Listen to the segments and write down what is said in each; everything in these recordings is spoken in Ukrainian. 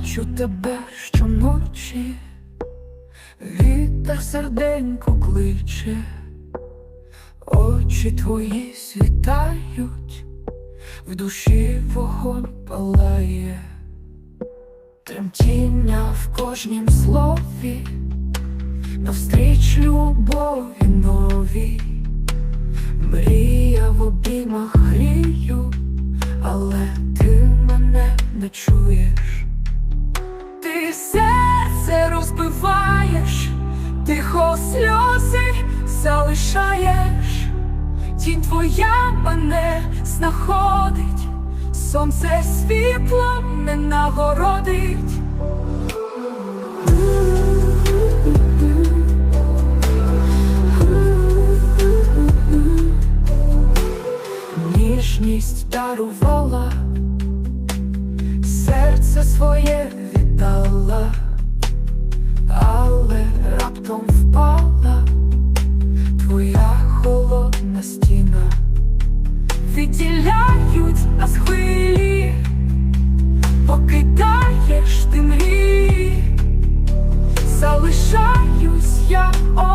бачу тебе щоночі, вітер серденько кличе, очі твої світають, в душі вогонь палає, тремтіння в кожнім слові, навстріч любові новій, мрія в обіймах грію, але ти мене не чуєш. Тихо сльози залишаєш, тінь твоя мене знаходить, сонце світлом не нагородить. Ніжність дарувала, серце своє залишаюсь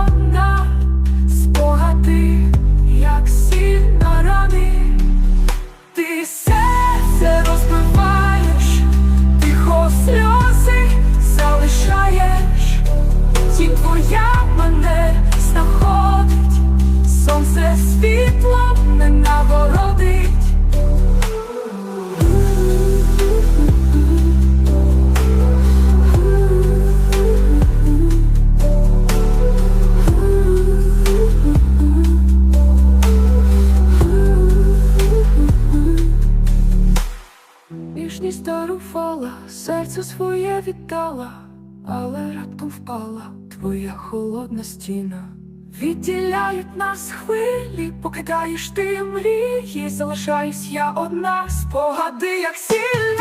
Ніжність дарувала, серце своє віддала, але раптом впала твоя холодна стіна. Відділяють нас хвилі, покидаєш ти мрії, залишаюсь я одна, спогади, як сіль